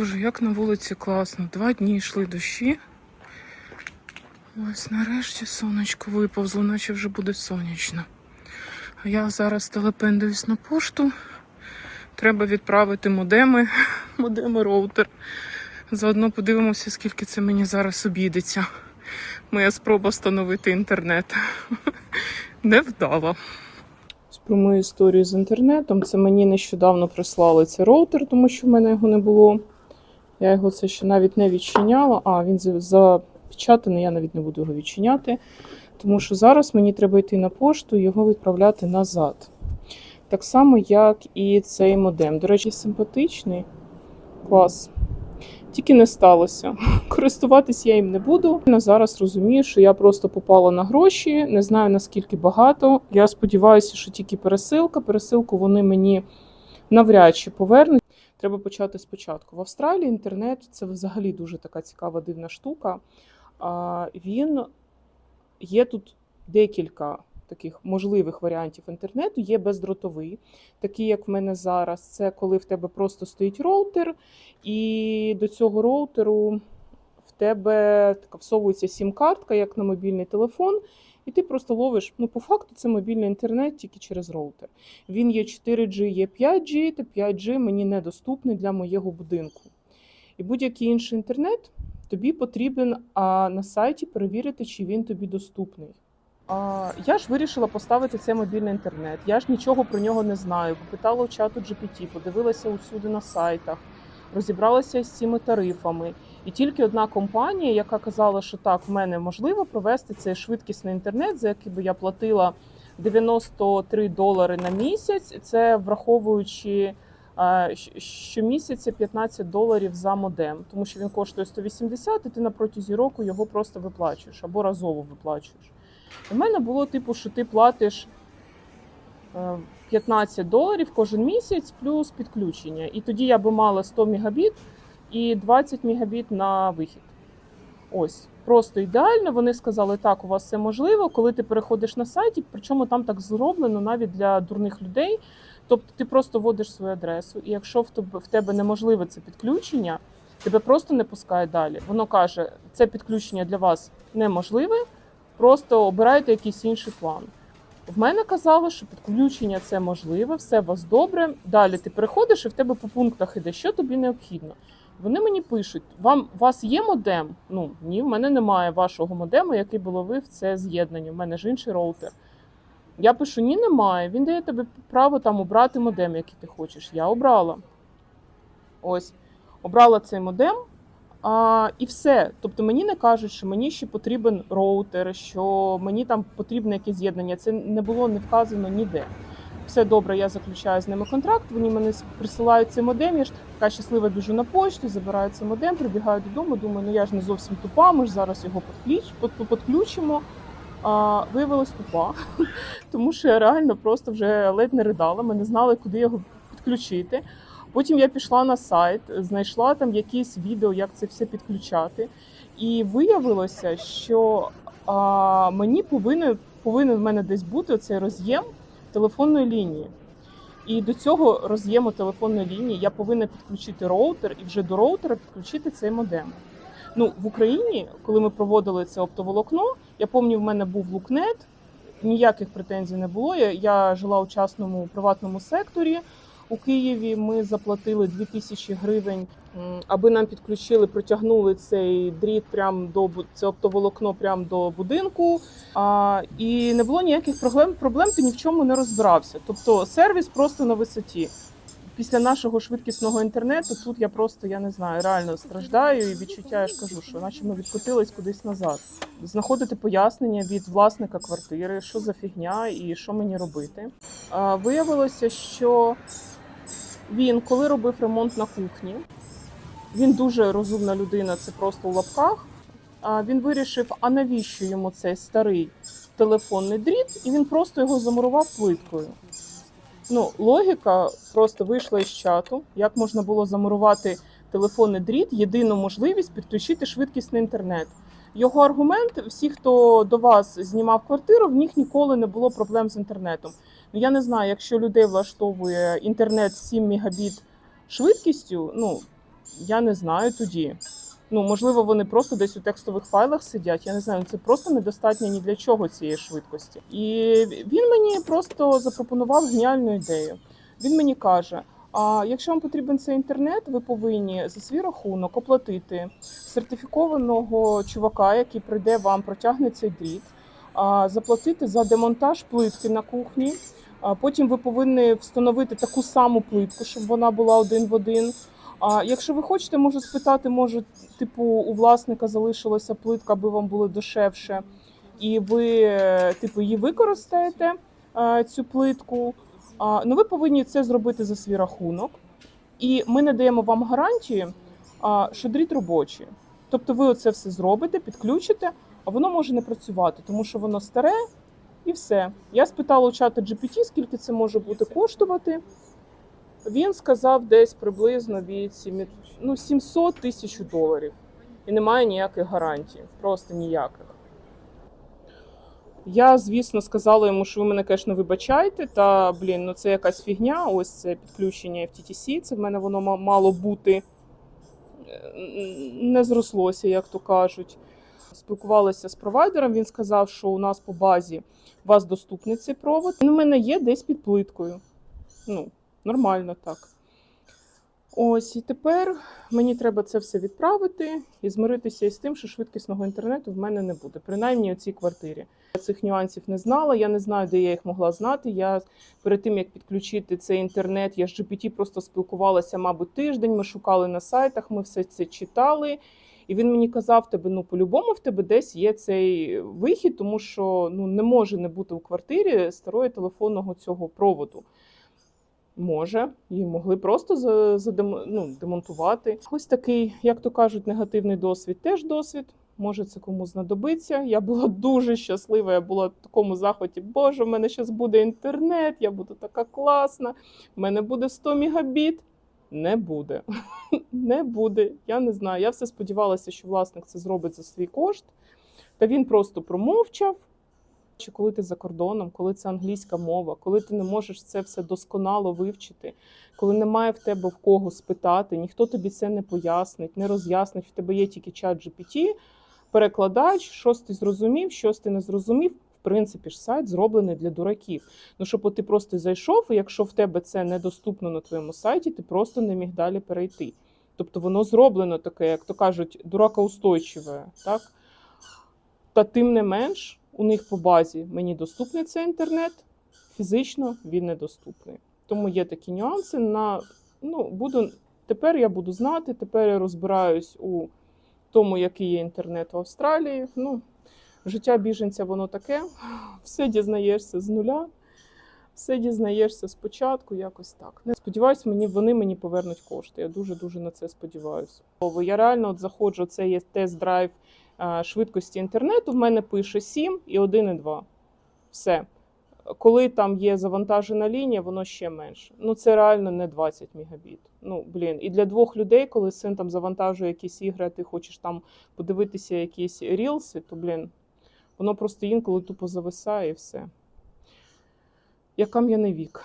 Боже, як на вулиці класно. Два дні йшли дощі. Ось нарешті сонечко виповзло, наче вже буде сонячно. А я зараз телепендуюсь на пошту. Треба відправити модеми, модеми роутер. Заодно подивимося, скільки це мені зараз обійдеться. Моя спроба встановити інтернет. Невдало. Про мою історію з інтернетом. Це мені нещодавно прислали цей роутер, тому що в мене його не було. Я його це ще навіть не відчиняла. А, він запечатаний, я навіть не буду його відчиняти. Тому що зараз мені треба йти на пошту і його відправляти назад. Так само, як і цей модем. До речі, симпатичний. Клас. Тільки не сталося. Користуватись я їм не буду. На зараз розумію, що я просто попала на гроші, не знаю наскільки багато. Я сподіваюся, що тільки пересилка. Пересилку вони мені навряд чи повернуть. Треба почати спочатку. В Австралії інтернет це взагалі дуже така цікава дивна штука. А, Він є тут декілька таких можливих варіантів інтернету. Є бездротовий, такий як в мене зараз. Це коли в тебе просто стоїть роутер, і до цього роутеру в тебе така всовується сім-картка, як на мобільний телефон. І ти просто ловиш, ну по факту це мобільний інтернет тільки через роутер. Він є 4G, є 5G, та 5G мені недоступний для моєго будинку. І будь-який інший інтернет тобі потрібен а, на сайті перевірити, чи він тобі доступний. А, я ж вирішила поставити цей мобільний інтернет. Я ж нічого про нього не знаю. Попитала у чату GPT, подивилася усюди на сайтах, розібралася з цими тарифами. І тільки одна компанія, яка казала, що так, в мене можливо провести цей швидкісний інтернет, за який би я платила 93 долари на місяць. Це враховуючи щомісяця 15 доларів за модем, тому що він коштує 180, і ти на протязі року його просто виплачуєш або разово виплачуєш. У мене було типу, що ти платиш 15 доларів кожен місяць плюс підключення. І тоді я би мала 100 мегабіт і 20 мегабіт на вихід. Ось, просто ідеально. Вони сказали, так, у вас це можливо, коли ти переходиш на сайті, причому там так зроблено навіть для дурних людей. Тобто ти просто вводиш свою адресу, і якщо в тебе неможливе це підключення, тебе просто не пускає далі. Воно каже, це підключення для вас неможливе, просто обирайте якийсь інший план. В мене казали, що підключення це можливе, все у вас добре. Далі ти переходиш і в тебе по пунктах іде, що тобі необхідно. Вони мені пишуть: вам у вас є модем? Ну ні, в мене немає вашого модему, який би ловив це з'єднання. У мене ж інший роутер. Я пишу: ні, немає. Він дає тобі право там обрати модем, який ти хочеш. Я обрала. Ось, обрала цей модем. А, і все. Тобто мені не кажуть, що мені ще потрібен роутер, що мені там потрібне якесь з'єднання. Це не було не вказано ніде. Все добре, я заключаю з ними контракт. Вони мене присилають цей модем. Я ж така щаслива біжу на почту, забираю цей модем, прибігаю додому. Думаю, ну я ж не зовсім тупа. Ми ж зараз його підключ, під- підключимо. А, виявилась тупа, тому що я реально просто вже ледь не ридала. Ми не знали, куди його підключити. Потім я пішла на сайт, знайшла там якісь відео, як це все підключати. І виявилося, що а, мені повинен, повинен в мене десь бути цей роз'єм телефонної лінії. І до цього роз'єму телефонної лінії я повинна підключити роутер і вже до роутера підключити цей модем. Ну, в Україні, коли ми проводили це оптоволокно, я пам'ятаю, в мене був лукнет, ніяких претензій не було. Я, я жила у частному приватному секторі. У Києві ми заплатили 2000 гривень, аби нам підключили, протягнули цей дріт прямо до це оптоволокно прямо до будинку. А, і не було ніяких проблем. Проблем ти ні в чому не розбирався. Тобто сервіс просто на висоті. Після нашого швидкісного інтернету тут я просто я не знаю, реально страждаю і відчуття, я ж кажу, що наче ми відкотились кудись назад. Знаходити пояснення від власника квартири, що за фігня і що мені робити. Виявилося, що він, коли робив ремонт на кухні, він дуже розумна людина, це просто у лапках. Він вирішив, а навіщо йому цей старий телефонний дріт, і він просто його замурував плиткою. Ну, логіка просто вийшла із чату. Як можна було замурувати телефонний дріт, єдину можливість підключити швидкісний інтернет. Його аргумент: всі, хто до вас знімав квартиру, в них ніколи не було проблем з інтернетом. Ну я не знаю, якщо людей влаштовує інтернет 7 мегабіт швидкістю, ну я не знаю тоді. Ну, можливо, вони просто десь у текстових файлах сидять. Я не знаю, це просто недостатньо ні для чого цієї швидкості. І він мені просто запропонував геніальну ідею. Він мені каже: а якщо вам потрібен цей інтернет, ви повинні за свій рахунок оплатити сертифікованого чувака, який прийде вам, протягне цей дріт, заплатити за демонтаж плитки на кухні. Потім ви повинні встановити таку саму плитку, щоб вона була один в один. А якщо ви хочете, можу спитати, може, типу, у власника залишилася плитка, аби вам було дешевше, і ви, типу, її використаєте цю плитку. Ну, ви повинні це зробити за свій рахунок. І ми не даємо вам гарантії, що дріт робочий. Тобто ви оце все зробите, підключите, а воно може не працювати, тому що воно старе і все. Я спитала у чата GPT, скільки це може бути коштувати. Він сказав десь приблизно від 7, ну, 700 тисяч доларів. І немає ніяких гарантій, просто ніяких. Я, звісно, сказала йому, що ви мене, звісно, вибачайте. Та блін, ну це якась фігня. Ось це підключення FTTC. Це в мене воно мало бути е, не зрослося, як то кажуть. Спілкувалася з провайдером. Він сказав, що у нас по базі у вас доступний цей провод. Він у мене є десь під плиткою. Ну, нормально так. Ось і тепер мені треба це все відправити і змиритися із тим, що швидкісного інтернету в мене не буде, принаймні у цій квартирі. Я цих нюансів не знала. Я не знаю, де я їх могла знати. Я перед тим як підключити цей інтернет, я з GPT просто спілкувалася, мабуть, тиждень. Ми шукали на сайтах, ми все це читали. І він мені казав: тебе ну по-любому в тебе десь є цей вихід, тому що ну не може не бути у квартирі старої телефонного цього проводу. Може, її могли просто задем- ну, демонтувати. Ось такий, як то кажуть, негативний досвід. Теж досвід. Може, це кому знадобиться. Я була дуже щаслива. Я була в такому захваті. Боже, в мене зараз буде інтернет, я буду така класна. в мене буде 100 мегабіт. Не буде. Не буде. Я не знаю. Я все сподівалася, що власник це зробить за свій кошт. Та він просто промовчав. Чи коли ти за кордоном, коли це англійська мова, коли ти не можеш це все досконало вивчити, коли немає в тебе в кого спитати, ніхто тобі це не пояснить, не роз'яснить. В тебе є тільки чат GPT, перекладач, щось ти зрозумів, щось ти не зрозумів. Принципі ж сайт зроблений для дураків. Ну щоб ти просто зайшов, і якщо в тебе це недоступно на твоєму сайті, ти просто не міг далі перейти. Тобто воно зроблено таке, як то кажуть, дуракоустойчиве, так? Та тим не менш, у них по базі мені доступний цей інтернет, фізично він недоступний. Тому є такі нюанси. На, ну, буду, тепер я буду знати, тепер я розбираюсь у тому, який є інтернет в Австралії. Ну, життя біженця воно таке. Все дізнаєшся з нуля, все дізнаєшся спочатку, якось так. Не сподіваюсь, мені вони мені повернуть кошти. Я дуже дуже на це сподіваюся. Я реально от заходжу, це є тест-драйв швидкості інтернету. В мене пише 7 і 1,2. Все. Коли там є завантажена лінія, воно ще менше. Ну це реально не 20 мегабіт. Ну блін, і для двох людей, коли син там завантажує якісь ігри, а ти хочеш там подивитися якісь рілси, то блін, воно просто інколи тупо зависає і все. Я кам'яний вік.